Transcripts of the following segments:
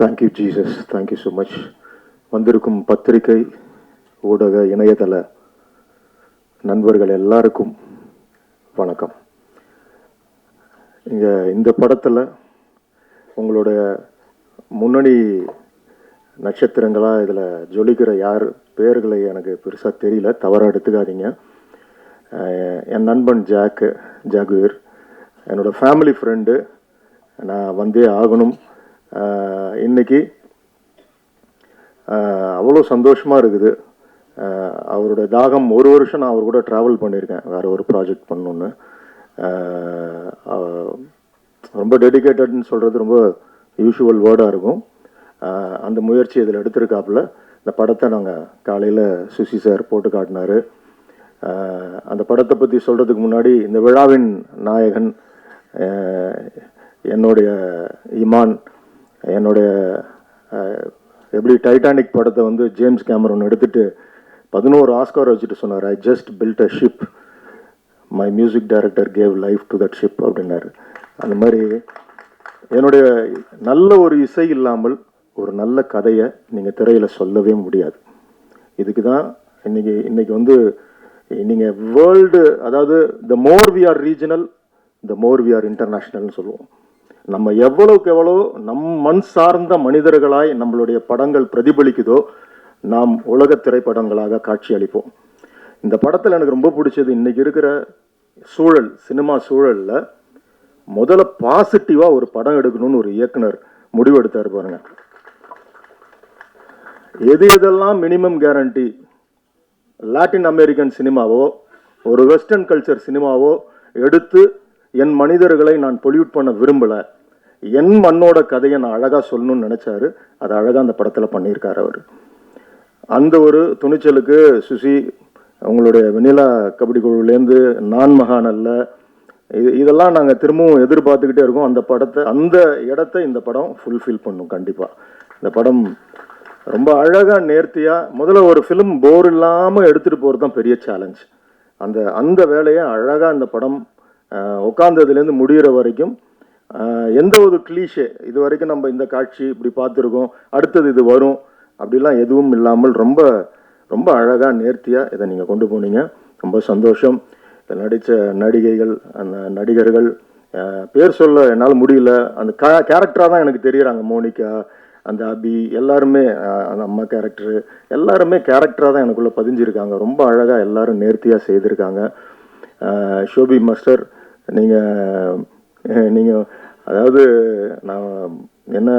Thank you Jesus thank you so much வந்திருக்கும் பத்திரிகை ஊடக இணையதள நண்பர்கள் எல்லாருக்கும் வணக்கம். இங்கே இந்த படத்தில் உங்களுடைய முன்னணி நட்சத்திரங்களாக இதில் ஜொலிக்கிற யார் பேர்களை எனக்கு பெருசாக தெரியல. தவறாக எடுத்துக்காதீங்க. என் நண்பன் ஜாக்கு ஜாகுவீர் என்னோட ஃபேமிலி ஃப்ரெண்டு நான் வந்தே ஆகணும். இன்றைக்கி இன்னைக்கு அவ்வளோ சந்தோஷமாக இருக்குது. அவரோட தாகம் ஒரு வருஷம் நான் அவர் கூட ட்ராவல் பண்ணியிருக்கேன் வேறு ஒரு ப்ராஜெக்ட் பண்ணணுன்னு ரொம்ப டெடிகேட்டட்னு சொல்கிறது ரொம்ப யூஷுவல் வேர்டாக இருக்கும். அந்த முயற்சி இதில் எடுத்திருக்காப்புல. இந்த படத்தை நாங்கள் காலையில் சுசி சார் போட்டு காட்டினார். அந்த படத்தை பற்றி சொல்கிறதுக்கு முன்னாடி இந்த விழாவின் நாயகன் என்னுடைய இமான் என்னுடைய எப்படி டைட்டானிக் படத்தை வந்து ஜேம்ஸ் கேமரன் எடுத்துட்டு பதினோரு ஆஸ்கார் வச்சுட்டு சொன்னார். I just built a ship my music director gave life to that ship அப்படின்னாரு. அந்த மாதிரி என்னுடைய நல்ல ஒரு இசை இல்லாமல் ஒரு நல்ல கதையை நீங்கள் திரையில் சொல்லவே முடியாது. இதுக்கு தான் இன்றைக்கி இன்றைக்கி வந்து நீங்கள் வேர்ல்டு அதாவது the more we are regional the more we are இன்டர்நேஷ்னல்னு சொல்லுவோம். நம்ம எவ்வளவுக்கு எவ்வளோ நம் மண் சார்ந்த மனிதர்களாய் நம்மளுடைய படங்கள் பிரதிபலிக்குதோ நாம் உலக திரைப்படங்களாக காட்சி அளிப்போம். இந்த படத்தில் எனக்கு ரொம்ப பிடிச்சது இன்னைக்கு இருக்கிற சூழல் சினிமா சூழலில் முதல்ல பாசிட்டிவாக ஒரு படம் எடுக்கணும்னு ஒரு இயக்குனர் முடிவெடுத்தார் பாருங்க. எது எதெல்லாம் மினிமம் கேரண்டி லாட்டின் அமெரிக்கன் சினிமாவோ ஒரு வெஸ்டர்ன் கல்ச்சர் சினிமாவோ எடுத்து என் மனிதர்களை நான் பொல்யூட் பண்ண விரும்பலை. என் மண்ணோட கதையை நான் அழகாக சொல்லணும்னு நினச்சாரு. அதை அழகாக அந்த படத்தில் பண்ணியிருக்காரு அவர். அந்த ஒரு துணிச்சலுக்கு சுசி உங்களுடைய வெண்ணிலா கபடி குழுவிலேருந்து நான் மகானல்ல இது இதெல்லாம் நாங்கள் திரும்பவும் எதிர்பார்த்துக்கிட்டே இருக்கோம். அந்த படத்தை அந்த இடத்த இந்த படம் ஃபுல்ஃபில் பண்ணும் கண்டிப்பாக இந்த படம் ரொம்ப அழகாக நேர்த்தியாக முதல்ல ஒரு ஃபிலிம் போர் இல்லாமல் எடுத்துகிட்டு போகிறது தான் பெரிய சேலஞ்ச் அந்த அந்த வேலையை அழகாக இந்த படம் உட்காந்ததுலேருந்து முடிகிற வரைக்கும் எந்த ஒரு கிளீஷே இது வரைக்கும் நம்ம இந்த காட்சி இப்படி பார்த்துருக்கோம் அடுத்தது இது வரும் அப்படிலாம் எதுவும் இல்லாமல் ரொம்ப ரொம்ப அழகாக நேர்த்தியாக இதை நீங்கள் கொண்டு போனீங்க. ரொம்ப சந்தோஷம். இதில் நடித்த நடிகைகள் அந்த நடிகர்கள் பேர் சொல்ல என்னால் முடியல. அந்த கே கேரக்டராக தான் எனக்கு தெரியுறாங்க. மோனிகா அந்த அபி எல்லாருமே அந்த அம்மா கேரக்டரு எல்லாருமே கேரக்டராக தான் எனக்குள்ளே பதிஞ்சிருக்காங்க. ரொம்ப அழகாக எல்லோரும் நேர்த்தியாக செய்திருக்காங்க. ஷோபி மாஸ்டர் நீங்கள் நீங்கள் அதாவது நான் என்ன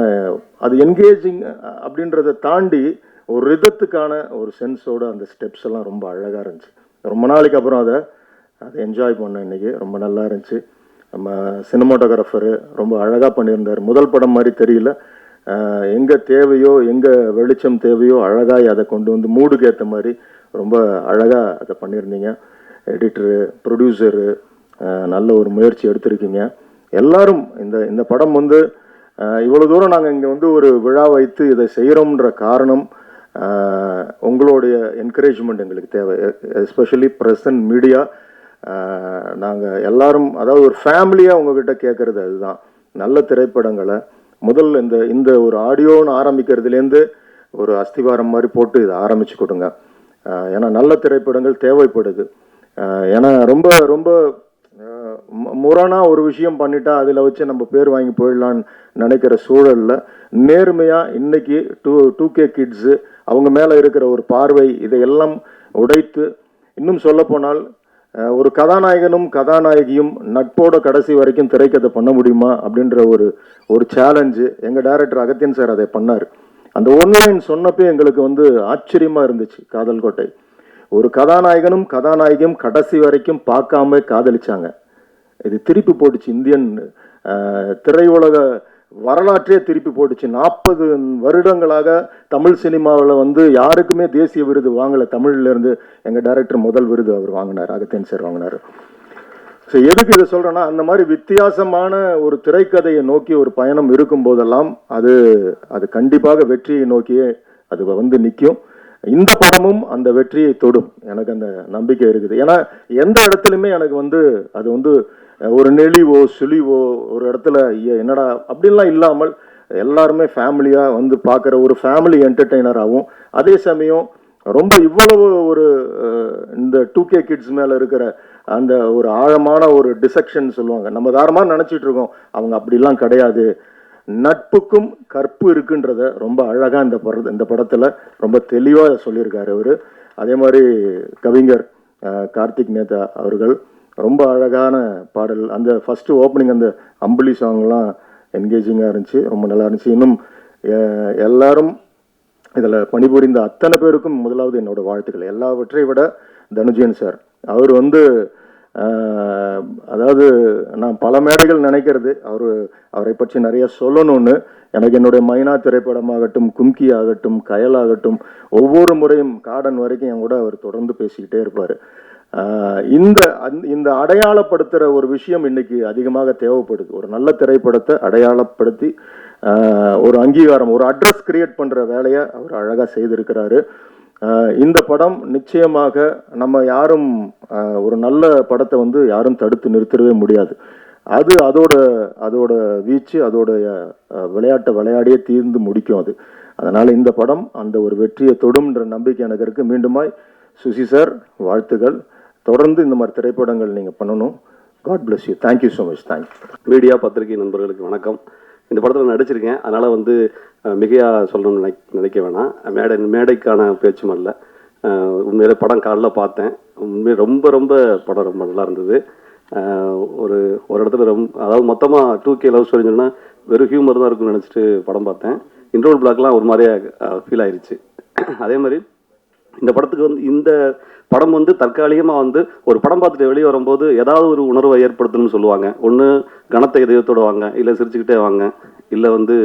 அது என்கேஜிங் அப்படின்றத தாண்டி ஒரு ரிதத்துக்கான ஒரு சென்ஸோட அந்த ஸ்டெப்ஸ் எல்லாம் ரொம்ப அழகாக இருந்துச்சு. ரொம்ப நாளைக்கு அப்புறம் அதை அதை என்ஜாய் பண்ணேன் இன்னைக்கு. ரொம்ப நல்லா இருந்துச்சு. நம்ம சினிமாட்டோகிராஃபரு ரொம்ப அழகாக பண்ணியிருந்தார். முதல் படம் மாதிரி தெரியல. எங்கே தேவையோ எங்கே வெளிச்சம் தேவையோ அழகாக அதை கொண்டு வந்து மூடுக்கு ஏற்ற மாதிரி ரொம்ப அழகாக அதை பண்ணியிருந்தீங்க. எடிட்டரு ப்ரொடியூசரு நல்ல ஒரு முயற்சி எடுத்திருக்கீங்க. எல்லாரும் இந்த இந்த படம் வந்து இவ்வளோ தூரம் நாங்கள் இங்கே வந்து ஒரு விழா வைத்து இதை செய்கிறோம்ன்ற காரணம் உங்களுடைய என்கரேஜ்மெண்ட் எங்களுக்கு தேவை. எஸ்பெஷலி ப்ரெசன்ட் மீடியா நாங்கள் எல்லாரும் அதாவது ஒரு ஃபேமிலியாக உங்ககிட்ட கேட்குறது அதுதான். நல்ல திரைப்படங்களை முதல் இந்த இந்த ஒரு ஆடியோன்னு ஆரம்பிக்கிறதுலேருந்து ஒரு அஸ்திவாரம் மாதிரி போட்டு இதை ஆரம்பிச்சு கொடுங்க. ஏன்னா நல்ல திரைப்படங்கள் தேவைப்படுது. ஏன்னா ரொம்ப ரொம்ப முரணாக ஒரு விஷயம் பண்ணிட்டா அதில் வச்சு நம்ம பேர் வாங்கி போயிடலான்னு நினைக்கிற சூழலில் நேர்மையாக இன்னைக்கு டூ டூ கே கிட்ஸு அவங்க மேலே இருக்கிற ஒரு பார்வை இதையெல்லாம் உடைத்து இன்னும் சொல்லப்போனால் ஒரு கதாநாயகனும் கதாநாயகியும் நட்போட கடைசி வரைக்கும் திரைக்கதை பண்ண முடியுமா அப்படின்ற ஒரு ஒரு சேலஞ்சு எங்கள் டைரக்டர் அகத்தியன் சார் அதை பண்ணார். அந்த ஒன்லைன் சொன்னப்பே எங்களுக்கு வந்து ஆச்சரியமாக இருந்துச்சு காதல் கோட்டை ஒரு கதாநாயகனும் கதாநாயகியும் கடைசி வரைக்கும் பார்க்காம காதலிச்சாங்க. இது திருப்பி போட்டுச்சு இந்தியன் திரையுலக வரலாற்றே திருப்பி போட்டுச்சு. நாற்பது வருடங்களாக தமிழ் சினிமாவில் வந்து யாருக்குமே தேசிய விருது வாங்கல. தமிழ்ல இருந்து டைரக்டர் முதல் விருது அவர் வாங்கினார் அகத்தியன் சார் வாங்கினார். ஸோ எதுக்கு இதை சொல்றேன்னா அந்த மாதிரி வித்தியாசமான ஒரு திரைக்கதையை நோக்கி ஒரு பயணம் இருக்கும் போதெல்லாம் அது அது கண்டிப்பாக வெற்றியை நோக்கியே அது வந்து நிற்கும் இந்த படமும் அந்த வெற்றியை தொடும். எனக்கு அந்த நம்பிக்கை இருக்குது. ஏன்னா எந்த இடத்துலையுமே எனக்கு வந்து அது வந்து ஒரு நெளிவோ சுழிவோ ஒரு இடத்துல ஐய, என்னடா அப்படின்லாம் இல்லாமல் எல்லாருமே ஃபேமிலியாக வந்து பார்க்குற ஒரு ஃபேமிலி என்டர்டெய்னராகவும் அதே சமயம் ரொம்ப இவ்வளவு ஒரு இந்த டூ கே கிட்ஸ் மேலே இருக்கிற அந்த ஒரு ஆழமான ஒரு டிசெக்ஷன் சொல்லுவாங்க. நம்ம தாரமாக நினச்சிட்டு இருக்கோம் அவங்க அப்படிலாம் கிடையாது. நட்புக்கும் கற்பு இருக்குன்றத ரொம்ப அழகாக இந்த பட இந்த படத்தில் ரொம்ப தெளிவாக சொல்லியிருக்காரு அவர். அதே மாதிரி கவிஞர் கார்த்திக் மேத்தா அவர்கள் ரொம்ப அழகான பாடல். அந்த ஃபஸ்ட்டு ஓப்பனிங் அந்த அம்புலி சாங்லாம் என்கேஜிங்காக இருந்துச்சு. ரொம்ப நல்லா இருந்துச்சு. இன்னும் எல்லாரும் இதில் பணிபுரிந்த அத்தனை பேருக்கும் முதலாவது என்னோட வாழ்த்துக்கள். எல்லாவற்றை விட தனுஜயன் சார். அவர் வந்து அதாவது நான் பல மேடைகள் நினைக்கிறது. அவர் அவரை பற்றி நிறைய சொல்லணும்னு. எனக்கு என்னுடைய மைனா திரைப்படமாகட்டும் கும்கி ஆகட்டும் கயல் ஆகட்டும் ஒவ்வொரு முறையும் காடன் வரைக்கும் என் கூட அவர் தொடர்ந்து பேசிக்கிட்டே இருப்பார். இந்த இந்த அடையாளப்படுத்துகிற ஒரு விஷயம் இன்னைக்கு அதிகமாக தேவைப்படுது. ஒரு நல்ல திரைப்படத்தை அடையாளப்படுத்தி ஒரு அங்கீகாரம் ஒரு அட்ரஸ் கிரியேட் பண்ணுற வேலையை அவர் அழகாக செய்திருக்கிறாரு. இந்த படம் நிச்சயமாக நம்ம யாரும் ஒரு நல்ல படத்தை வந்து யாரும் தடுத்து நிறுத்தவே முடியாது. அது அதோட அதோட வீச்சு அதோடைய விளையாட்டை விளையாடியே தீர்ந்து முடிக்கும் அது. அதனால் இந்த படம் அந்த ஒரு வெற்றியை தொடும்ன்ற நம்பிக்கை எனக்கு இருக்குது மீண்டுமாய் சுசி சார் வாழ்த்துகள் தொடர்ந்து இந்த மாதிரி திரைப்படங்கள் நீங்கள் பண்ணணும். God bless you thank you so much thank you media பத்திரிகை நண்பர்களுக்கு வணக்கம். இந்த படத்தில் நடிச்சிருக்கேன். அதனால் வந்து மிகையாக சொல்லணும்னு நினை நினைக்க வேணாம். மேடை மேடைக்கான பேச்சும் அல்ல. உண்மையிலே படம் காலைல பார்த்தேன். உண்மையை ரொம்ப ரொம்ப படம் ரொம்ப நல்லா இருந்தது. ஒரு ஒரு இடத்துல ரொம்ப அதாவது மொத்தமாக டூ கே லவ் ஸ்டோரி சொன்னால் வெறும் ஹியூமர் தான் இருக்கும்னு நினச்சிட்டு படம் பார்த்தேன். இன்ட்ரோல் பிளாக்லாம் ஒரு மாதிரியாக ஃபீல் ஆயிடுச்சு அதே மாதிரி இந்த படத்துக்கு வந்து இந்த படம் வந்து தற்காலிகமாக வந்து ஒரு படம் பார்த்துட்டு வெளியே வரும்போது ஏதாவது ஒரு உணர்வை ஏற்படுத்தணும்னு சொல்லுவாங்க. ஒன்று கனத்தை இதயத்தோட வாங்க இல்லை சிரிச்சுக்கிட்டே வாங்க இல்லை வந்து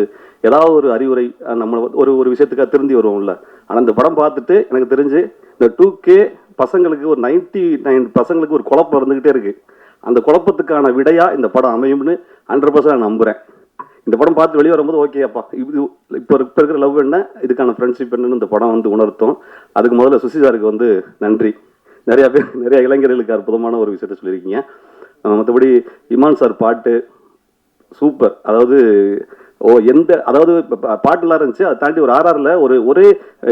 ஏதாவது ஒரு அறிவுரை நம்ம ஒரு ஒரு விஷயத்துக்காக திருந்தி வருவோம்ல. ஆனால் இந்த படம் பார்த்துட்டு எனக்கு தெரிஞ்சு இந்த டூ கே பசங்களுக்கு ஒரு நைன்டி நைன் பசங்களுக்கு ஒரு குழப்பம் இருந்துக்கிட்டே இருக்குது அந்த குழப்பத்துக்கான விடையாக இந்த படம் அமையும்னு ஹண்ட்ரட் பர்சன்ட் நம்புகிறேன் இந்த படம் பார்த்து வெளியே வரும்போது ஓகே அப்பா இது இப்போ இப்போ இருக்கிற லவ் என்ன? இதுக்கான ஃப்ரெண்ட்ஷிப் என்னன்னு இந்த படம் வந்து உணர்த்தும். அதுக்கு முதல்ல சுசி சாருக்கு வந்து நன்றி. நிறையா பேர் நிறைய இளைஞர்களுக்கு அற்புதமான ஒரு விஷயத்த சொல்லியிருக்கீங்க. மற்றபடி இமான் சார் பாட்டு சூப்பர். அதாவது ஓ எந்த அதாவது பாட்டுலாம் இருந்துச்சு. அதை தாண்டி ஒரு ஆர்ஆரில் ஒரு ஒரே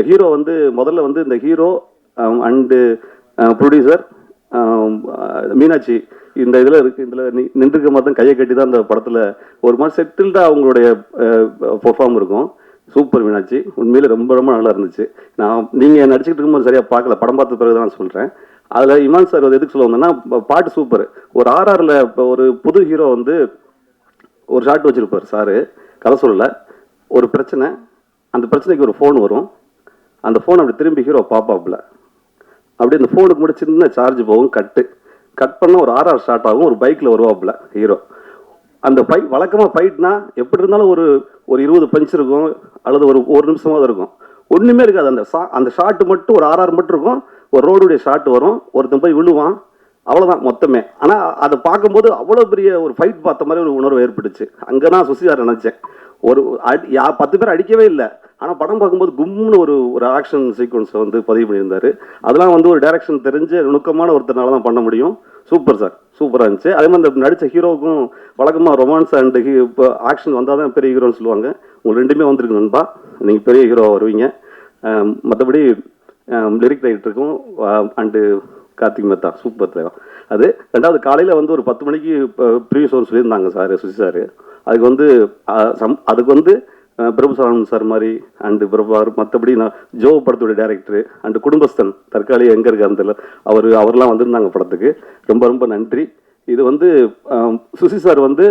ஹீரோ வந்து முதல்ல வந்து இந்த ஹீரோ அண்டு ப்ரொடியூசர் மீனாட்சி இந்த இதில் இருக்கு இதில் நின்றுக்க மாதிரி தான் கையை கட்டி தான் அந்த படத்தில் ஒரு மாதிரி செட்டில்டாக அவங்களுடைய பெர்ஃபார்ம் இருக்கும். சூப்பர் மீனாட்சி. உண்மையில் ரொம்ப ரொம்ப நல்லா இருந்துச்சு. நான் நீங்கள் நடிச்சுக்கிட்டு இருக்கும்போது சரியாக பார்க்கல. படம் பார்த்த பிறகு தான் சொல்கிறேன் அதில் இமான் சார் வந்து எதுக்கு சொல்ல வந்தேன்னா பாட்டு சூப்பர் ஒரு ஆர்ஆரில் இப்போ ஒரு புது ஹீரோ வந்து ஒரு ஷாட் வச்சுருப்பார் சாரு. கதை சொல்லலை. ஒரு பிரச்சனை. அந்த பிரச்சனைக்கு ஒரு ஃபோன் வரும். அந்த ஃபோன் அப்படி திரும்பி ஹீரோ பார்ப்பாப்புல அப்படியே அந்த ஃபோனுக்கு மட்டும் சின்ன சார்ஜ் போகும் கட்டு கட் பண்ண ஒரு ஆர்ஆர் ஸ்டார்ட் ஆகும் ஒரு பைக்கில் வருவாப்புல ஹீரோ அந்த பை வழக்கமாக ஃபைட்னா எப்படி இருந்தாலும் ஒரு ஒரு இருபது பஞ்ச் இருக்கும் அல்லது ஒரு ஒரு நிமிஷமாவது இருக்கும். ஒன்றுமே இருக்காது. அந்த ஷா அந்த ஷாட்டு மட்டும் ஒரு ஆர்ஆர் மட்டும் இருக்கும். ஒரு ரோடுடைய ஷாட் வரும். ஒருத்தன் போய் விழுவான். அவ்வளோதான் மொத்தமே. ஆனால் அதை பார்க்கும்போது அவ்வளோ பெரிய ஒரு ஃபைட் பார்த்த மாதிரி ஒரு உணர்வு ஏற்பட்டுச்சு. அங்கே தான் சுசிதார் நினச்சேன். ஒரு அடி யா பத்து பேர் அடிக்கவே இல்லை. ஆனால் படம் பார்க்கும்போது கும்னு ஒரு ஒரு ஆக்ஷன் சீக்வன்ஸை வந்து பதிவு பண்ணியிருந்தார். அதெல்லாம் வந்து ஒரு டேரக்ஷன் தெரிஞ்ச நுணுக்கமான ஒருத்தனால தான் பண்ண முடியும். Super sir. சூப்பராக இருந்துச்சு. அதே மாதிரி இந்த நடித்த ஹீரோவுக்கும் வழக்கமாக ரொமான்ஸ் அண்ட் இப்போ ஆக்ஷன் வந்தால் தான் பெரிய ஹீரோன்னு சொல்லுவாங்க. உங்களுக்கு ரெண்டுமே வந்திருக்கு நண்பா. நீங்கள் பெரிய ஹீரோ வருவீங்க. மற்றபடி லிரிக் ரைட்டருக்கும் அண்டு கார்த்திக் மேத்தா. சூப்பர் தேவா அது ரெண்டாவது காலையில் வந்து ஒரு பத்து மணிக்கு ப்ரீவியஸ் ஒன்று சொல்லியிருந்தாங்க சார் சுசி சார். அதுக்கு வந்து சம் அதுக்கு வந்து பிரபு சரவணன் சார் மாதிரி அண்டு பிரபார் மற்றபடி நான் ஜோ படத்துடைய டேரக்டரு அண்டு குடும்பஸ்தன் தற்காலிக எங்கே இருக்காருன்னு தெரியல. அவர் அவர்லாம் வந்திருந்தாங்க படத்துக்கு. ரொம்ப ரொம்ப நன்றி. இது வந்து சுசி சார் வந்து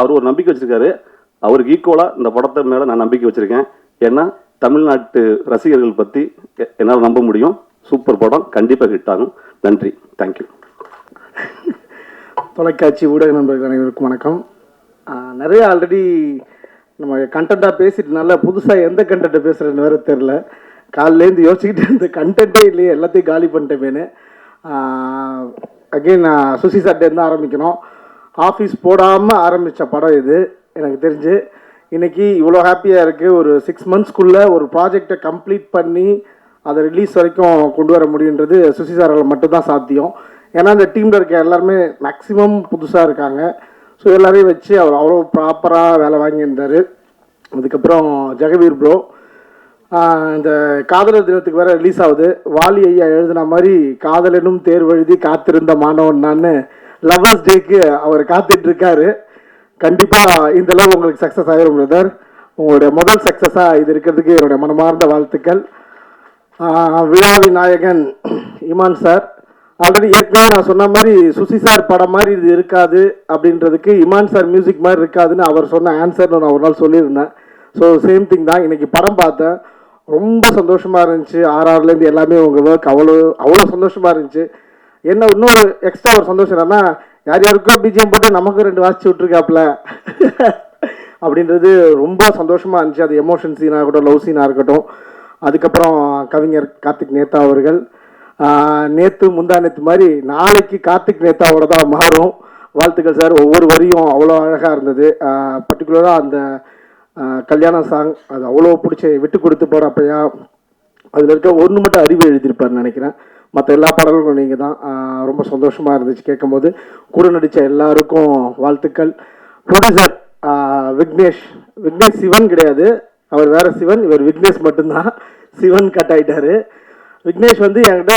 அவர் ஒரு நம்பிக்கை வச்சிருக்காரு. அவருக்கு ஈக்குவலாக இந்த படத்தை மேலே நான் நம்பிக்கை வச்சுருக்கேன். ஏன்னா தமிழ்நாட்டு ரசிகர்கள் பற்றி என்னால் நம்ப முடியும். சூப்பர் படம் கண்டிப்பாக ஹிட் ஆகும். நன்றி. தேங்க்யூ தொலைக்காட்சி ஊடக நண்பர்கள் அனைவருக்கும் வணக்கம். நிறைய ஆல்ரெடி நம்ம கண்டென்ட்டாக பேசிட்டு நல்லா புதுசாக எந்த கண்டென்ட்டை பேசுகிறேன்னு வேற தெரில காலிலேருந்து யோசிச்சுக்கிட்டு இந்த கண்டென்ட்டே இல்லையே எல்லாத்தையும் காலி பண்ணிட்டேமேனு அகெயின் சுசி சார்ட்டேருந்து ஆரம்பிக்கணும். ஆஃபீஸ் போடாமல் ஆரம்பித்த படம் இது எனக்கு தெரிஞ்சு. இன்றைக்கி இவ்வளோ ஹாப்பியாக இருக்குது ஒரு சிக்ஸ் மந்த்ஸ்க்குள்ளே ஒரு ப்ராஜெக்டை கம்ப்ளீட் பண்ணி அதை ரிலீஸ் வரைக்கும் கொண்டு வர முடியுன்றது சுசி சாரால் மட்டும்தான் சாத்தியம். ஏன்னா அந்த டீமில் இருக்க எல்லாருமே மேக்ஸிமம் புதுசாக இருக்காங்க. ஸோ எல்லாரையும் வச்சு அவர் அவ்வளோ ப்ராப்பராக வேலை வாங்கியிருந்தார். அதுக்கப்புறம் ஜெகவீர் ப்ரோ இந்த காதலர் தினத்துக்கு வேற ரிலீஸ் ஆகுது. வாலி ஐயா எழுதின மாதிரி காதலனும் தேர்வு எழுதி காத்திருந்த மாணவன் நான் லவர்ஸ் டேக்கு அவர் காத்துட்ருக்காரு. கண்டிப்பாக இந்த லவ் உங்களுக்கு சக்ஸஸ் ஆகிரும் பிரதர் உங்களுடைய முதல் சக்ஸஸாக இது இருக்கிறதுக்கு என்னுடைய மனமார்ந்த வாழ்த்துக்கள். விழாவி நாயகன் இமான் சார் ஆல்ரெடி ஏற்கனவே நான் சொன்ன மாதிரி சுசி சார் படம் மாதிரி இது இருக்காது அப்படின்றதுக்கு இமான் சார் மியூசிக் மாதிரி இருக்காதுன்னு அவர் சொன்ன ஆன்சர் நான் ஒரு நாள் சொல்லியிருந்தேன். ஸோ சேம் திங் தான். இன்றைக்கி படம் பார்த்தேன். ரொம்ப சந்தோஷமாக இருந்துச்சு. ஆர்ஆர்லேருந்து எல்லாமே உங்கள் ஒர்க் அவ்வளோ அவ்வளோ சந்தோஷமாக இருந்துச்சு. என்ன இன்னொரு எக்ஸ்ட்ரா ஒரு சந்தோஷம் என்னன்னா யார் யாருக்கோ பிஜிஎம் போட்டு நமக்கு ரெண்டு வாசிச்சு விட்ருக்காப்புல அப்படின்றது ரொம்ப சந்தோஷமாக இருந்துச்சு. அது எமோஷன் சீனாக இருக்கட்டும் லவ் சீனாக இருக்கட்டும். அதுக்கப்புறம் கவிஞர் கார்த்திக் நேதா அவர்கள். நேற்று முந்தா நேற்று மாதிரி நாளைக்கு கார்த்திக் நேத்தாவோட தான் மாறும். வாழ்த்துக்கள் சார். ஒவ்வொரு வரியும் அவ்வளோ அழகாக இருந்தது. பர்டிகுலராக அந்த கல்யாண சாங் அது அவ்வளோ பிடிச்சி விட்டு கொடுத்து போகிறப்பையா அதில் இருக்க ஒன்று மட்டும் அறிவு எழுதியிருப்பாருன்னு நினைக்கிறேன். மற்ற எல்லா பாடல்களும் நீங்கள் தான். ரொம்ப சந்தோஷமாக இருந்துச்சு கேட்கும்போது. கூட நடித்த எல்லாருக்கும் வாழ்த்துக்கள். ப்ரொடியூசர் விக்னேஷ் விக்னேஷ் சிவன் கிடையாது. அவர் வேறு சிவன். இவர் விக்னேஷ் மட்டும்தான். சிவன் கட் ஆகிட்டார் விக்னேஷ் வந்து என்கிட்ட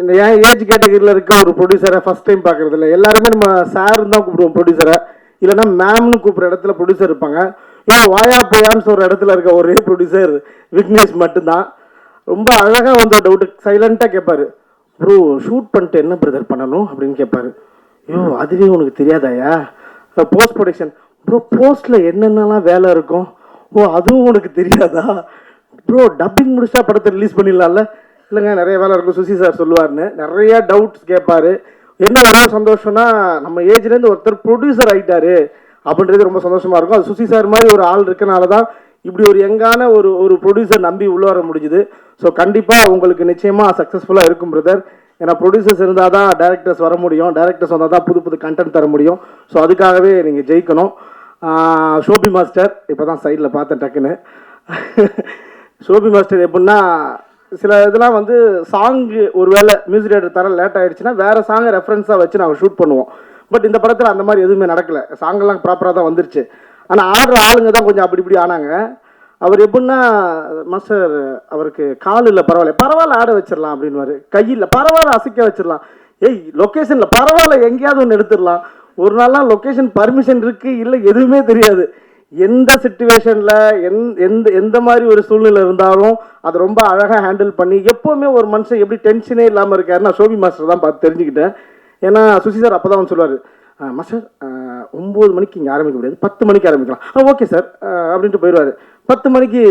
இந்த என் ஏஜ் கேட்டகரியில் இருக்க ஒரு ப்ரொடியூசரை ஃபஸ்ட் டைம் பார்க்கறது இல்லை எல்லாருமே நம்ம சாருன்னு தான் கூப்பிடுவோம் ப்ரொடியூசரை இல்லைன்னா மேம்னு கூப்பிட்ற இடத்துல ப்ரொடியூசர் இருப்பாங்க. ஏன் வாயா போயான்னு சொல்கிற இடத்துல இருக்க ஒரே ப்ரொடியூசர் விக்னேஷ் மட்டும்தான். ரொம்ப அழகாக வந்து டவுட்டு சைலண்ட்டாக கேட்பார் ப்ரோ ஷூட் பண்ணிட்டு என்ன பிரதர் பண்ணணும்? அப்படின்னு கேட்பாரு ஐயோ அதுவே உனக்கு தெரியாதாயா? போஸ்ட் ப்ரொடக்ஷன் ப்ரோ போஸ்ட்டில் என்னென்னலாம் வேலை இருக்கும்? ஓ அதுவும் உனக்கு தெரியாதா? ப்ரோ டப்பிங் முடிச்சா படத்தை ரிலீஸ் பண்ணிடலாம்ல. இல்லைங்க நிறைய வேலை இருக்கும் சுசி சார் சொல்லுவார்னு நிறைய டவுட்ஸ் கேட்பார். என்ன ஒரே சந்தோஷம்னா நம்ம ஏஜ்லேருந்து ஒருத்தர் ப்ரொடியூசர் ஆகிட்டாரு அப்படின்றது ரொம்ப சந்தோஷமாக இருக்கும். அது சுசி சார் மாதிரி ஒரு ஆள் இருக்கனால தான் இப்படி ஒரு யங்கான ஒரு ஒரு ப்ரொடியூசர் நம்பி உள்ள வர முடிஞ்சுது. ஸோ கண்டிப்பாக உங்களுக்கு நிச்சயமாக சக்ஸஸ்ஃபுல்லாக இருக்கும் பிரதர் ஏன்னா ப்ரொடியூசர்ஸ் இருந்தால் தான் டேரக்டர்ஸ் வர முடியும். டேரக்டர்ஸ் வந்தால் தான் புது புது கண்டென்ட் தர முடியும். ஸோ அதுக்காகவே நீங்கள் ஜெயிக்கணும். ஷோபி மாஸ்டர் இப்போ தான் சைடில் பார்த்தேன் டக்குன்னு. ஷோபி மாஸ்டர் எப்படின்னா சில இதெல்லாம் வந்து சாங்கு ஒருவேளை மியூசிக் டேரக்டர் தர லேட் ஆயிடுச்சுன்னா வேற சாங்கை ரெஃபரன்ஸாக வச்சு நாங்கள் ஷூட் பண்ணுவோம். பட் இந்த படத்தில் அந்த மாதிரி எதுவுமே நடக்கலை. சாங்கெல்லாம் ப்ராப்பராக தான் வந்துருச்சு. ஆனால் ஆடுற ஆளுங்க தான் கொஞ்சம் அப்படி இப்படி ஆனாங்க. அவர் எப்படின்னா மாஸ்டர் அவருக்கு கால் இல்லை பரவாயில்ல. பரவாயில்ல ஆட வச்சிடலாம் அப்படின்னுவாரு. கையில் பரவாயில்ல அசைக்க வச்சிடலாம். ஏய் லொக்கேஷனில் பரவாயில்ல எங்கேயாவது ஒன்று எடுத்துடலாம். ஒரு நாள்லாம் லொக்கேஷன் பர்மிஷன் இருக்குது இல்லை எதுவுமே தெரியாது. எந்த சுச்சுவேஷனில் எந் எந்த எந்த மாதிரி ஒரு சூழ்நிலை இருந்தாலும் அதை ரொம்ப அழகாக ஹேண்டில் பண்ணி எப்போவுமே ஒரு மனுஷன் எப்படி டென்ஷனே இல்லாமல் இருக்காருன்னா சோபி மாஸ்டர் தான் பார்த்து தெரிஞ்சுக்கிட்டேன். ஏன்னா சுசி சார் அப்போ தான் வந்து சொல்லுவார் மாஸ்டர் ஒம்பது மணிக்கு இங்கே ஆரம்பிக்க முடியாது பத்து மணிக்கு ஆரம்பிக்கலாம். ஓகே சார் அப்படின்ட்டு போயிடுவார். பத்து மணிக்கு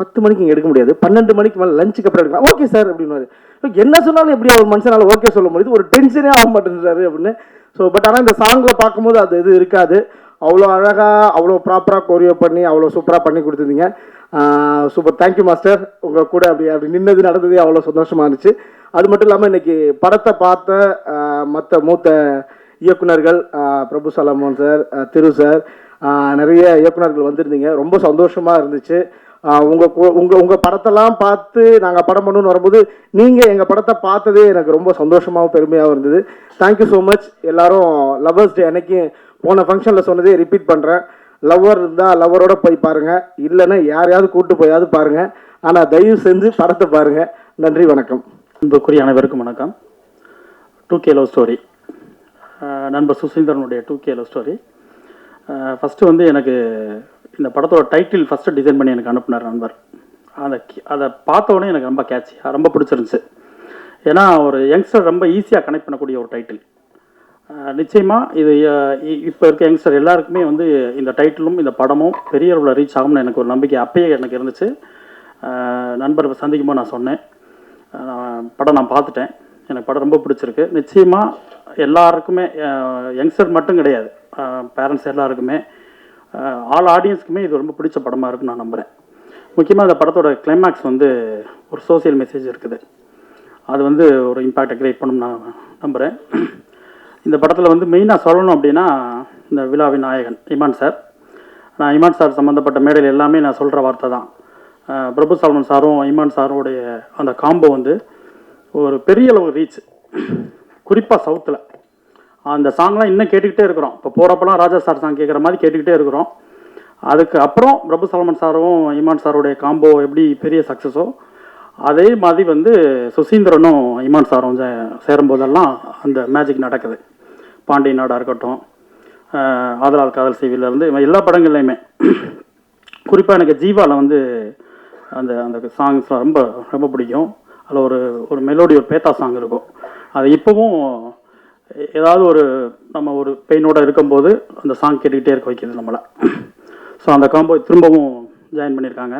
பத்து மணிக்கு இங்கே எடுக்க முடியாது பன்னெண்டு மணிக்கு மேலே லஞ்சுக்கு அப்புறம் எடுக்கலாம். ஓகே சார் அப்படின்னுவாரு. என்ன சொன்னாலும் எப்படி ஒரு மனுஷனால ஓகே சொல்ல முடியுது ஒரு டென்ஷனே ஆக மாட்டேன்றாரு அப்படின்னு. ஸோ பட் ஆனால் இந்த சாங்கில் பார்க்கும்போது அது இது இருக்காது. அவ்வளோ அழகாக அவ்வளோ ப்ராப்பராக கொரியோ பண்ணி அவ்வளோ சூப்பராக பண்ணி கொடுத்துருந்தீங்க. சூப்பர் தேங்க்யூ மாஸ்டர் உங்கள் கூட அப்படி அப்படி நின்னது நடந்ததே அவ்வளோ சந்தோஷமாக இருந்துச்சு. அது மட்டும் இல்லாமல் இன்றைக்கி படத்தை பார்த்த மற்ற மூத்த இயக்குனர்கள் பிரபு சலமோன் சார் திரு சார் நிறைய இயக்குனர்கள் வந்திருந்தீங்க. ரொம்ப சந்தோஷமாக இருந்துச்சு. உங்கள் உங்கள் உங்கள் படத்தெல்லாம் பார்த்து நாங்கள் படம் பண்ணணும்னு வரும்போது நீங்கள் எங்கள் படத்தை பார்த்ததே எனக்கு ரொம்ப சந்தோஷமாகவும் பெருமையாகவும் இருந்தது. தேங்க்யூ ஸோ மச் எல்லாரும் லவ்வர்ஸ் டே அன்னைக்கு போன ஃபங்க்ஷனில் சொன்னதே ரிப்பீட் பண்ணுறேன் லவ்வர் இருந்தால் லவ்வரோட போய் பாருங்கள் இல்லைன்னா யாரையாவது கூப்பிட்டு போயாவது பாருங்கள் ஆனால் தயவு செஞ்சு படத்தை பாருங்கள் நன்றி வணக்கம். அன்புக்குரிய அனைவருக்கும் வணக்கம். டூ கே லவ் ஸ்டோரி நண்பர் சுசீந்திரனுடைய two K love story first வந்து எனக்கு இந்த படத்தோட டைட்டில் ஃபஸ்ட்டு டிசைன் பண்ணி எனக்கு அனுப்புனார் நண்பர். அதை கி- அதை பார்த்தோன்னே எனக்கு ரொம்ப கேட்சி ரொம்ப பிடிச்சிருந்துச்சு. ஏன்னா ஒரு யங்ஸ்டர் ரொம்ப ஈஸியாக கனெக்ட் பண்ணக்கூடிய ஒரு டைட்டில் நிச்சயமாக இது இப்போ இருக்க யங்ஸ்டர் எல்லாருக்குமே வந்து இந்த டைட்டிலும் இந்த படமும் பெரிய அளவில் ரீச் ஆகும்னு எனக்கு ஒரு நம்பிக்கை அப்பயே எனக்கு இருந்துச்சு. அஹ் நண்பர் சந்திக்கும்போது நான் சொன்னேன். படம் நான் பார்த்துட்டேன். எனக்கு படம் ரொம்ப பிடிச்சிருக்கு. நிச்சயமாக எல்லாருக்குமே யங்ஸ்டர் மட்டும் கிடையாது. பேரண்ட்ஸ் எல்லாருக்குமே ஆல் ஆடியன்ஸ்க்குமே இது ரொம்ப பிடிச்ச படமாக இருக்குன்னு நான் நம்புகிறேன் முக்கியமாக அந்த படத்தோட கிளைமேக்ஸ் வந்து ஒரு சோசியல் மெசேஜ் இருக்குது. அது வந்து ஒரு இம்பேக்டை கிரியேட் பண்ணும் நான் நம்புகிறேன் இந்த படத்தில் வந்து மெயினாக சொல்லணும் அப்படின்னா இந்த விழாவின் நாயகன் இமான் சார். நான் இமான் சார் சம்மந்தப்பட்ட மேடையில் எல்லாமே நான் சொல்கிற வார்த்தை தான். பிரபு சால்மன் சாரும் இமான் சாரோடைய அந்த காம்போ வந்து ஒரு பெரிய அளவு ரீச் குறிப்பாக சவுத்தில் அந்த சாங்லாம் இன்னும் கேட்டுக்கிட்டே இருக்கிறோம். இப்போ போகிறப்பெல்லாம் ராஜா சார் சாங் கேட்குற மாதிரி கேட்டுக்கிட்டே இருக்கிறோம். அதுக்கு அப்புறம் பிரபு சலமன் சாரும் இமான் சாருடைய காம்போ எப்படி பெரிய சக்ஸஸோ அதே மாதிரி வந்து சுசீந்திரனும் இமான் சாரும் சே- சேரும்போதெல்லாம் அந்த மேஜிக் நடக்குது. பாண்டிய நாடாக இருக்கட்டும் ஆஹ் ஆதலால் காதல் செய்விலேருந்து எல்லா படங்கள்லையுமே. குறிப்பாக எனக்கு ஜீவாவில் வந்து அந்த அந்த சாங்ஸ் ரொம்ப ரொம்ப பிடிக்கும். அதில் ஒரு ஒரு மெலோடி ஒரு பேத்தா சாங் இருக்கும். அது இப்போவும் ஏதாவது ஒரு நம்ம ஒரு பெயினோடு இருக்கும்போது அந்த சாங் கேட்டுக்கிட்டே இருக்க வைக்கிறது நம்மளை. ஸோ அந்த காம்போ திரும்பவும் ஜாயின் பண்ணியிருக்காங்க.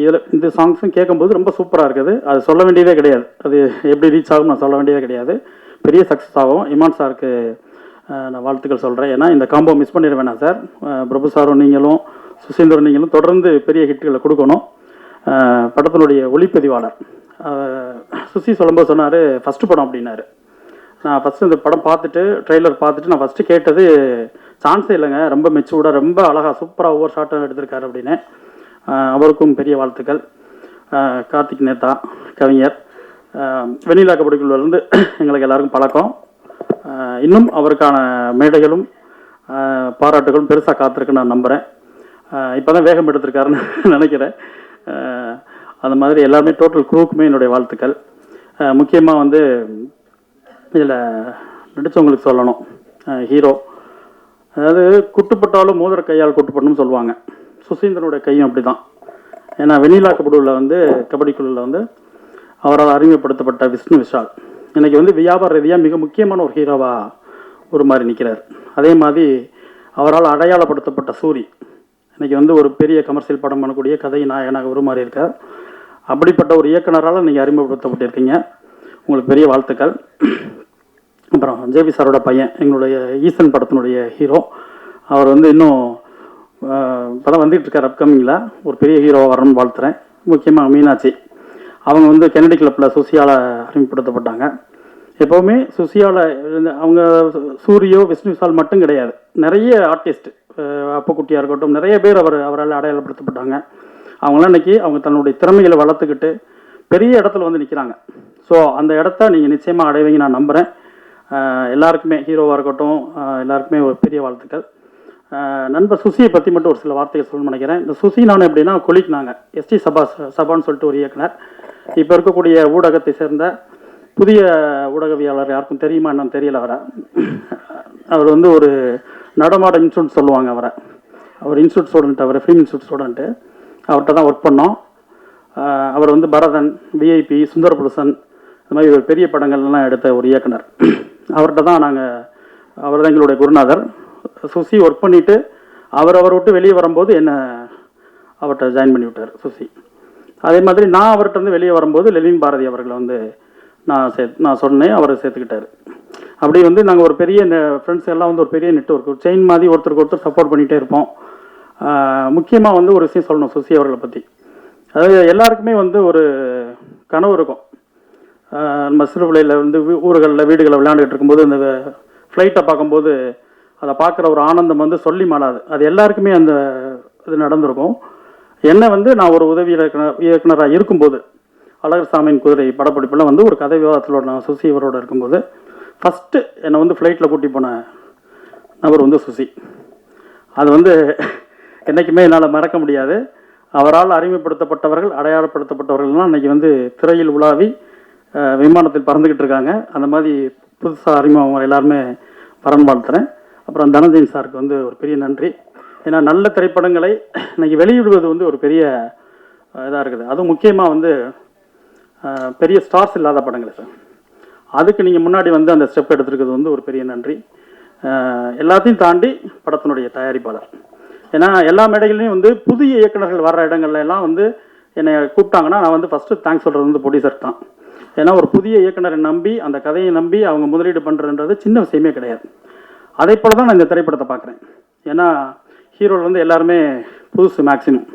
இதில் இந்த சாங்ஸும் கேட்கும்போது ரொம்ப சூப்பராக இருக்குது. அது சொல்ல வேண்டியதே கிடையாது. அது எப்படி ரீச் ஆகும் நான் சொல்ல வேண்டியதே கிடையாது. பெரிய சக்ஸஸ் ஆகும் இமான் சாருக்கு நான் வாழ்த்துக்கள் சொல்கிறேன் ஏன்னா இந்த காம்போ மிஸ் பண்ணிட வேணாம் சார். பிரபு சாரும் நீங்களும் சுசீந்திரன் நீங்களும் தொடர்ந்து பெரிய ஹிட்டுகளை கொடுக்கணும். படத்தினுடைய ஒளிப்பதிவாளர். சுசி சொல்லும்போது சொன்னார் ஃபஸ்ட்டு படம் அப்படின்னாரு. நான் ஃபஸ்ட்டு இந்த படம் பார்த்துட்டு ட்ரெய்லர் பார்த்துட்டு நான் ஃபஸ்ட்டு கேட்டது சான்ஸே இல்லைங்க. ரொம்ப மெச்சூர்டாக ரொம்ப அழகாக சூப்பராக ஒவ்வொரு ஷார்ட்டும் எடுத்திருக்காரு அப்படின்னு. அவருக்கும் பெரிய வாழ்த்துக்கள். கார்த்திக் நேதா கவிஞர். ஆஹ் வெண்ணிலா கபடிக்குள்ளேருந்து எங்களுக்கு எல்லாருக்கும் பழக்கம். இன்னும் அவருக்கான மேடைகளும் பாராட்டுகளும் பெருசாக காத்திருக்குன்னு நான் நம்புகிறேன் இப்போ தான் வேகம் எடுத்திருக்காருன்னு நினைக்கிறேன். அந்த மாதிரி எல்லாருமே டோட்டல் குரூக்குமே என்னுடைய வாழ்த்துக்கள். முக்கியமாக வந்து இதில் நடித்தவங்களுக்கு சொல்லணும். ஹீரோ அதாவது குட்டுப்பட்டாலும் மோதிர கையால் குட்டுப்படணும்னு சொல்லுவாங்க. சுசீந்திரனுடைய கையும் அப்படி தான் ஏன்னா வெண்ணிலா கபடியில் வந்து கபடி குழுவில் வந்து அவரால் அறிமுகப்படுத்தப்பட்ட விஷ்ணு விஷால். இன்றைக்கி வந்து வியாபார ரீதியாக மிக முக்கியமான ஒரு ஹீரோவாக ஒரு மாதிரி நிற்கிறார் அதே மாதிரி அவரால் அடையாளப்படுத்தப்பட்ட சூரி. இன்றைக்கி வந்து ஒரு பெரிய கமர்ஷியல் படம் பண்ணக்கூடிய கதை நாயகனாக மாதிரி இருக்கார். அப்படிப்பட்ட ஒரு இயக்குனரால் நீங்கள் அறிமுகப்படுத்தப்பட்டிருக்கீங்க. உங்களுக்கு பெரிய வாழ்த்துக்கள். அப்புறம் ஜேபி சாரோட பையன் எங்களுடைய ஈசன் படத்தினுடைய ஹீரோ. அவர் வந்து இன்னும் படம் வந்துட்டு இருக்கார் அப்கமிங்கில் ஒரு பெரிய ஹீரோவாக வரணும்னு வாழ்த்துறேன். முக்கியமாக மீனாட்சி. அவங்க வந்து கெனடி கிளப்பில் சுசியால அறிமுகப்படுத்தப்பட்டாங்க. எப்போவுமே சுசியால அவங்க சூரியோ விஷ்ணு விஷால் மட்டும் கிடையாது. நிறைய ஆர்டிஸ்ட் அப்பக்குட்டியாக இருக்கட்டும் நிறைய பேர் அவர் அவரால் அடையாளப்படுத்தப்பட்டாங்க. அவங்களாம் இன்றைக்கி அவங்க தன்னுடைய திறமைகளை வளர்த்துக்கிட்டு பெரிய இடத்துல வந்து நிற்கிறாங்க ஸோ அந்த இடத்த நீங்கள் நிச்சயமாக அடைவீங்க நான் நம்புகிறேன் எல்லாருக்குமே ஹீரோவாக இருக்கட்டும் எல்லாருக்குமே ஒரு பெரிய வாழ்த்துக்கள். நண்பர் சுசியை பற்றி மட்டும் ஒரு சில வார்த்தைகள் சொல்லணும்னு நினைக்கிறேன். இந்த சுசி நான் எப்படின்னா கொலிக்னாங்க எஸ்டி சபா சபான்னு சொல்லிட்டு ஒரு இயக்குனர். இப்போ இருக்கக்கூடிய ஊடகத்தை சேர்ந்த புதிய ஊடகவியாளர் யாருக்கும் தெரியுமா என்னன்னு தெரியல அவரை. அவர் வந்து ஒரு நடமாட இன்ஸ்டியூட் சொல்லுவாங்க அவரை. அவர் இன்ஸ்டியூட் ஸ்டூடெண்ட் அவர் ஃபிலிம் இன்ஸ்டியூட் ஸ்டூடெண்ட்டு அவர்கிட்ட தான் ஒர்க் பண்ணோம். அவர் வந்து பரதன் விஐபி சுந்தரபுருஷன் இந்த மாதிரி ஒரு பெரிய படங்கள்லாம் எடுத்த ஒரு இயக்குனர். அவர்கிட்ட தான் நாங்கள் அவர் தான் எங்களுடைய குருநாதர். சுசி ஒர்க் பண்ணிவிட்டு அவர் அவரை விட்டு வெளியே வரும்போது என்னை அவர்கிட்ட ஜாயின் பண்ணி விட்டார் சுசி. அதே மாதிரி நான் அவர்கிட்ட வந்து வெளியே வரும்போது லெலின் பாரதி அவர்களை வந்து நான் சே நான் சொன்னேன் அவர் சேர்த்துக்கிட்டாரு. அப்படி வந்து நாங்கள் ஒரு பெரிய ஃப்ரெண்ட்ஸ் எல்லாம் வந்து ஒரு பெரிய நெட்ஒர்க் ஒரு செயின் மாதிரி ஒருத்தருக்கு ஒருத்தர் சப்போர்ட் பண்ணிகிட்டே இருப்போம். முக்கியமாக வந்து ஒரு விஷயம் சொல்லணும் சுசி அவர்களை பற்றி அதாவது எல்லாருக்குமே வந்து ஒரு கனவு இருக்கும். நம்ம சிறு பிள்ளையில வந்து ஊர்களில் வீடுகளில் விளையாண்டுக்கிட்டு இருக்கும்போது இந்த ஃப்ளைட்டை பார்க்கும்போது அதை பார்க்குற ஒரு ஆனந்தம் வந்து சொல்லி மாறாது. அது எல்லாருக்குமே அந்த இது நடந்திருக்கும். என்ன வந்து நான் ஒரு உதவி இயக்குனர் இயக்குனராக இருக்கும்போது அழகர் சாமியின் குதிரை படப்பிடிப்பில் வந்து ஒரு கதை விவாதத்தில் நான் சுசி இவரோட இருக்கும்போது ஃபஸ்ட்டு என்னை வந்து ஃப்ளைட்டில் கூட்டி போன நபர் வந்து சுசி. அது வந்து என்றைக்குமே என்னால் மறக்க முடியாது. அவரால் அறிமுகப்படுத்தப்பட்டவர்கள் அடையாளப்படுத்தப்பட்டவர்கள்லாம் அன்றைக்கி வந்து திரையில் உலாவி விமானத்தில் பறந்துக்கிட்டு இருக்காங்க. அந்த மாதிரி புதுசாக அறிமுகம் எல்லாருமே பரன் வாழ்த்துறேன். அப்புறம் தனஞ்சயன் சாருக்கு வந்து ஒரு பெரிய நன்றி. ஏன்னா நல்ல திரைப்படங்களை இன்றைக்கி வெளியிடுவது வந்து ஒரு பெரிய இதாக இருக்குது. அதுவும் முக்கியமாக வந்து பெரிய ஸ்டார்ஸ் இல்லாத படங்களை சார். அதுக்கு நீங்கள் முன்னாடி வந்து அந்த ஸ்டெப் எடுத்துருக்கிறது வந்து ஒரு பெரிய நன்றி. எல்லாத்தையும் தாண்டி படத்தினுடைய தயாரிப்பாளர். ஏன்னா எல்லா மேடைகள்லையும் வந்து புதிய இயக்குனர்கள் வர்ற இடங்கள்ல எல்லாம் வந்து என்னை கூப்பிட்டாங்கன்னா நான் வந்து ஃபஸ்ட்டு தேங்க்ஸ் சொல்கிறது வந்து ப்ரொடியூசர் தான். ஏன்னா ஒரு புதிய இயக்குனரை நம்பி அந்த கதையை நம்பி அவங்க முதலீடு பண்ணுறன்றது சின்ன விஷயமே கிடையாது. அதே போல தான் நான் இந்த திரைப்படத்தை பார்க்குறேன். ஏன்னா ஹீரோவில் வந்து எல்லாருமே புதுசு மேக்ஸிமம்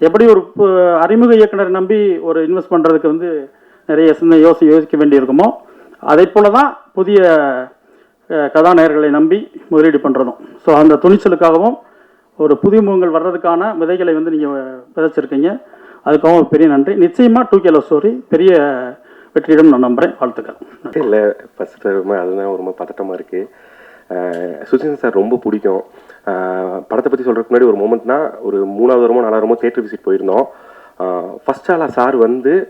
எப்படி ஒரு பு- அறிமுக இயக்குனரை நம்பி ஒரு இன்வெஸ்ட் பண்ணுறதுக்கு வந்து நிறைய சின்ன யோசி யோசிக்க வேண்டியிருக்குமோ அதே போல தான் புதிய கதாநாயகர்களை நம்பி முதலீடு பண்ணுறதும் ஸோ அந்த துணிச்சலுக்காகவும் ஒரு புதிய முகங்கள் வர்றதுக்கான விதைகளை வந்து நீங்கள் விதைச்சிருக்கீங்க. அதுக்காகவும் பெரிய நன்றி. நிச்சயமாக டூ கேலோ ஸ்டோரி பெரிய வெற்றியிடம் நான் நம்புகிறேன் வாழ்த்துக்கள். இல்லை ஃபஸ்ட்டு ரொம்ப அதுதான் ரொம்ப பதட்டமாக இருக்குது சுசீந்திரன் சார் ரொம்ப பிடிக்கும். படத்தை பற்றி சொல்கிறதுக்கு முன்னாடி ஒரு மூமெண்ட்னா ஒரு மூணாவது வருமோ நாலாவது தேட்டர் விசிட் போயிருந்தோம். ஃபர்ஸ்ட் ஆளாக சார் வந்து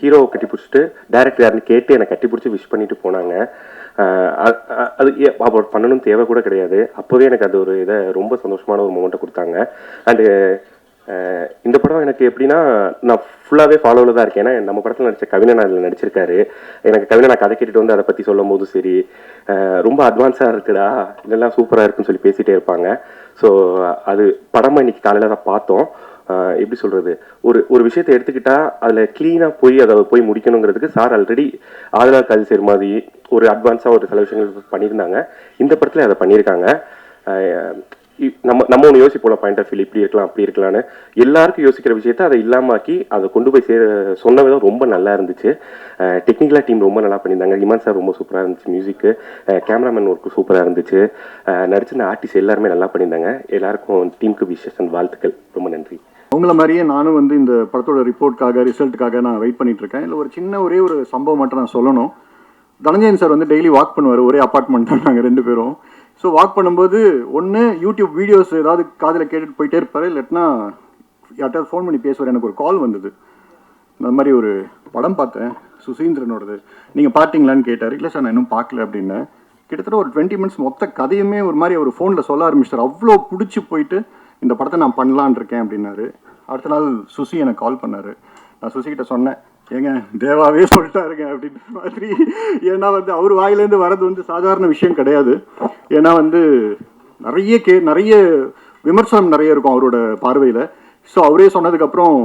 ஹீரோவை கட்டி பிடிச்சிட்டு டேரக்டர் யாருன்னு கேட்டு என்னை கட்டி பிடிச்சி விஷ் பண்ணிட்டு போனாங்க. அது ஏ- அவர் பண்ணணும் தேவை கூட கிடையாது. அப்போவே எனக்கு அது ஒரு இதை ரொம்ப சந்தோஷமான ஒரு மூமெண்ட்டை கொடுத்தாங்க. அண்டு இந்த படம் எனக்கு எப்படின்னா நான் ஃபுல்லாகவே ஃபாலோவில் தான் இருக்கேன். ஏன்னா நம்ம படத்தில் நடித்த கவிஞன் அதில் நடிச்சிருக்காரு. எனக்கு கவிஞன் நான் கதை கேட்டுட்டு வந்து அதை பற்றி சொல்லும் போதும் சரி ரொம்ப அட்வான்ஸாக இருக்குடா இதெல்லாம் சூப்பராக இருக்குன்னு சொல்லி பேசிகிட்டே இருப்பாங்க. ஸோ அது படமாக இன்னைக்கு காலையில் தான் பார்த்தோம். எப்படி சொல்கிறது ஒரு ஒரு விஷயத்தை எடுத்துக்கிட்டால் அதில் க்ளீனாக போய் அதை போய் முடிக்கணுங்கிறதுக்கு சார் ஆல்ரெடி ஆதரா கல்சர் மாதிரி ஒரு அட்வான்ஸாக ஒரு சில விஷயங்கள் பண்ணியிருந்தாங்க. இந்த படத்தில் அதை பண்ணியிருக்காங்க. நம்ம நம்ம ஒன்று யோசிப்போம் பாயிண்ட் ஆஃப் வியூ இப்படி இருக்கலாம் அப்படி இருக்கலாம்னு. எல்லாருக்கும் யோசிக்கிற விஷயத்த அதை இல்லாமாக்கி அதை கொண்டு போய் சேர சொன்ன விதம் ரொம்ப நல்லா இருந்துச்சு. டெக்னிக்கலாக டீம் ரொம்ப நல்லா பண்ணியிருந்தாங்க. இமான் சார் ரொம்ப சூப்பராக இருந்துச்சு மியூசிக்கு கேமராமேன் ஒர்க்கு சூப்பராக இருந்துச்சு. நடிச்சிருந்த ஆர்டிஸ்ட் எல்லாருமே நல்லா பண்ணியிருந்தாங்க. எல்லாருக்கும் டீமுக்கு விஷஸ் அண்ட் வாழ்த்துக்கள். ரொம்ப நன்றி. உங்களை மாதிரியே நானும் வந்து இந்த படத்தோட ரிப்போர்ட்காக ரிசல்ட்டுக்காக நான் வெயிட் பண்ணிட்டு இருக்கேன் இல்லை ஒரு சின்ன ஒரே ஒரு சம்பவம் மட்டும் நான் சொல்லணும். தனஞ்சயன் சார் வந்து டெய்லி வாக் பண்ணுவார். ஒரே அப்பார்ட்மெண்ட் தான் நாங்கள் ரெண்டு பேரும். ஸோ வாக் பண்ணும்போது ஒன்று யூடியூப் வீடியோஸ் ஏதாவது காதில் கேட்டுட்டு போயிட்டே இருப்பார் இல்லாட்டினா யார்கிட்ட ஃபோன் பண்ணி பேசுவார். எனக்கு ஒரு கால் வந்தது. இந்த மாதிரி ஒரு படம் பார்த்தேன் சுசீந்திரனோடது. நீங்கள் பார்த்தீங்களான்னு கேட்டார். இல்லை சார் நான் இன்னும் பார்க்கல அப்படின்னேன் கிட்டத்தட்ட ஒரு டுவெண்ட்டி மினிட்ஸ் மொத்த கதையுமே ஒரு மாதிரி ஒரு ஃபோனில் சொல்ல ஆரம்பிச்சிட்டார். அவ்வளோ பிடிச்சி போயிட்டு இந்த படத்தை நான் பண்ணலான் இருக்கேன் அப்படின்னாரு. அடுத்த நாள் சுசி எனக்கு கால் பண்ணார். நான் சுசிக்கிட்ட சொன்னேன் ஏங்க தேவாவே சொல்லிட்டாருங்க அப்படின்ற மாதிரி. ஏன்னா வந்து அவர் வாயிலேருந்து வர்றது வந்து சாதாரண விஷயம் கிடையாது. ஏன்னா வந்து நிறைய கே நிறைய விமர்சனம் நிறைய இருக்கும் அவரோட பார்வையில். ஸோ அவரே சொன்னதுக்கப்புறம்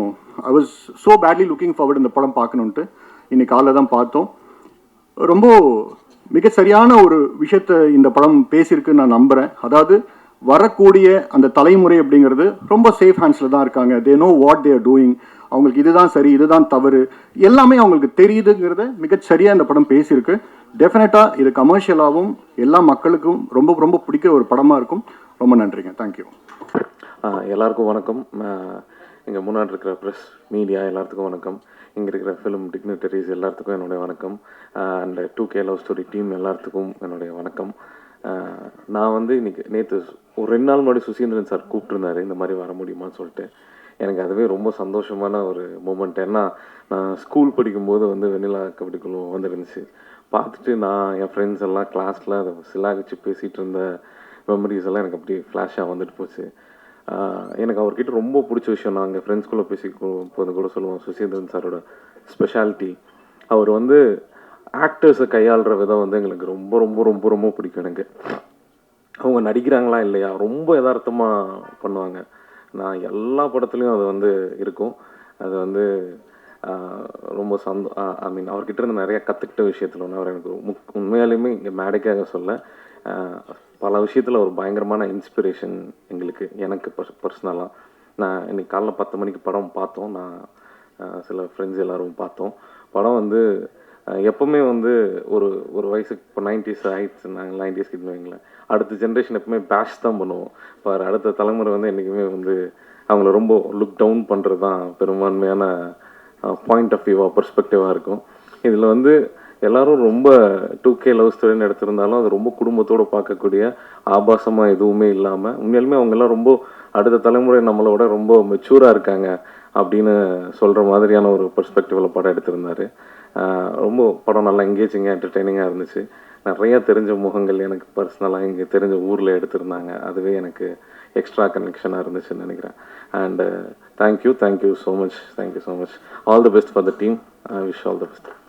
I was so badly looking forward இந்த படம் பார்க்கணுன்ட்டு இன்னைக்கு காலைல தான் பார்த்தோம். ரொம்ப மிக சரியான ஒரு விஷயத்த இந்த படம் பேசியிருக்குன்னு நான் நம்புகிறேன் அதாவது வரக்கூடிய அந்த தலைமுறை அப்படிங்கிறது ரொம்ப சேஃப் ஹேண்ட்ஸில் தான் இருக்காங்க. They know what they're doing அவங்களுக்கு இதுதான் சரி இதுதான் தவறு. எல்லாமே அவங்களுக்கு தெரியுதுங்கிறத மிகச்சரியாக இந்த படம் பேசியிருக்கு. டெஃபினட்டாக இது கமர்ஷியலாகவும் எல்லா மக்களுக்கும் ரொம்ப ரொம்ப பிடிக்கிற ஒரு படமாக இருக்கும். ரொம்ப நன்றிங்க. தேங்க்யூ எல்லாருக்கும் வணக்கம். இங்கே முன்னாடி இருக்கிற ப்ரெஸ் மீடியா எல்லாத்துக்கும் வணக்கம். இங்கே இருக்கிற ஃபிலிம் டிக்னிட்டரிஸ் எல்லாத்துக்கும் என்னுடைய வணக்கம். And two K love story team எல்லாத்துக்கும் என்னுடைய வணக்கம். நான் வந்து இன்றைக்கி நேற்று ஒரு ரெண்டு நாள் முன்னாடி சுசீந்திரன் சார் கூப்பிட்டுருந்தாரு இந்த மாதிரி வர முடியுமான்னு சொல்லிட்டு. எனக்கு அதுவே ரொம்ப சந்தோஷமான ஒரு மூமெண்ட் ஏன்னா நான் ஸ்கூல் படிக்கும்போது வந்து வெண்ணிலா கபடி குழு வந்துருந்துச்சு. பார்த்துட்டு நான் என் ஃப்ரெண்ட்ஸ் எல்லாம் கிளாஸில் அதை சிலாகிச்சு பேசிகிட்டு இருந்த மெமரிஸ் எல்லாம் எனக்கு அப்படியே ஃப்ளாஷாக வந்துட்டு போச்சு. எனக்கு அவர்கிட்ட ரொம்ப பிடிச்ச விஷயம் நாங்கள் ஃப்ரெண்ட்ஸ்குள்ளே பேசி போது கூட சொல்லுவோம் சுசீந்திரன் சாரோட ஸ்பெஷாலிட்டி அவர் வந்து ஆக்டர்ஸை கையாளுற விதம் வந்து எங்களுக்கு ரொம்ப ரொம்ப ரொம்ப ரொம்ப பிடிக்கும் எனக்கு. அவங்க நடிக்கிறாங்களா இல்லையா? ரொம்ப யதார்த்தமாக பண்ணுவாங்க. நான் எல்லா படத்துலையும் அது வந்து இருக்கும். அது வந்து ரொம்ப சந்தோ ஐ மீன் அவர்கிட்ட இருந்து நிறைய கற்றுக்கிட்ட விஷயத்தில் ஒன்று அவர் எனக்கு முக் உண்மையாலுமே இங்கே மேடைக்காக சொல்ல பல விஷயத்தில் ஒரு பயங்கரமான இன்ஸ்பிரேஷன் எங்களுக்கு எனக்கு பர்சனலாக நான் இன்றைக்கி காலைல பத்து மணிக்கு படம் பார்த்தோம். நான் சில ஃப்ரெண்ட்ஸ் எல்லோரும் பார்த்தோம். படம் வந்து எப்பவுமே வந்து ஒரு ஒரு வயசுக்கு இப்போ நைன்டிஸ் ஆகிடுச்சு நாங்கள் நைன்டிஸ் கிட்ட வைங்களேன். அடுத்த ஜென்ரேஷன் எப்பவுமே பேஷ் தான் பண்ணுவோம். இப்போ அடுத்த தலைமுறை வந்து என்றைக்குமே வந்து அவங்கள ரொம்ப லுக் டவுன் பண்ணுறது தான் பெரும்பான்மையான பாயிண்ட் ஆஃப் வியூவாக பர்ஸ்பெக்டிவாக இருக்கும். இதில் வந்து எல்லாரும் ரொம்ப டூ கே லவ் ஸ்டோரின்னு எடுத்திருந்தாலும் அது ரொம்ப குடும்பத்தோடு பார்க்கக்கூடிய ஆபாசமாக எதுவுமே இல்லாமல் உண்மையாலுமே அவங்கெல்லாம் ரொம்ப அடுத்த தலைமுறை நம்மளோட ரொம்ப மெச்சூராக இருக்காங்க அப்படின்னு சொல்கிற மாதிரியான ஒரு பர்ஸ்பெக்டிவில் படம் எடுத்திருந்தாரு. ரொம்ப படம் நல்லா எங்கேஜிங்காக என்டர்டெய்னிங்காக இருந்துச்சு. நிறையா தெரிஞ்ச முகங்கள் எனக்கு பர்சனலாக இங்கே தெரிஞ்ச ஊரில் எடுத்திருந்தாங்க. அதுவே எனக்கு எக்ஸ்ட்ரா கனெக்ஷனாக இருந்துச்சுன்னு நினைக்கிறேன். And thank you thank you so much thank you so much all the best for the team wish all the best